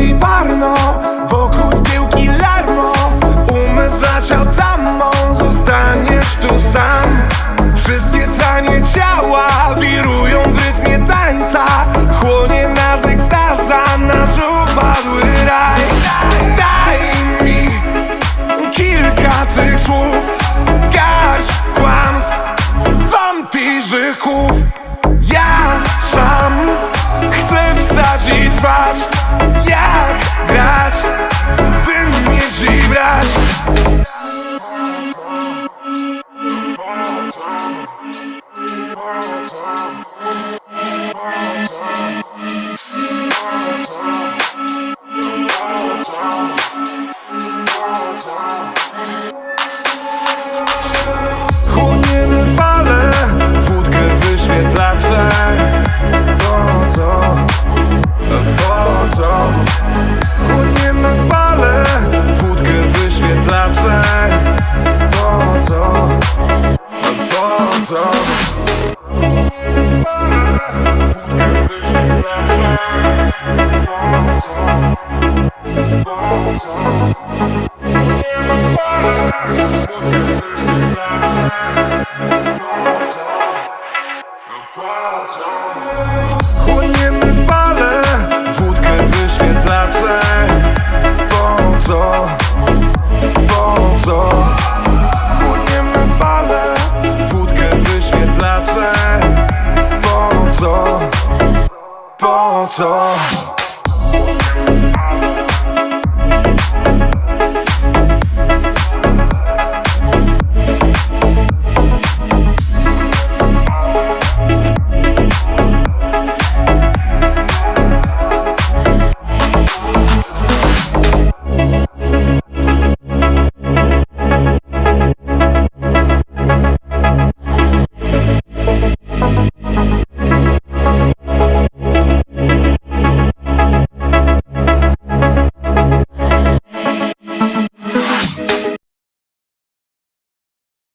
i parno Wokół zgiełki larmo. Umysł leciał tamą Zostaniesz tu sam. Chłoniemy fale, wódkę wyświetlacze Po co? Po co? Chłoniemy fale, wódkę wyświetlacze Po co? Po co?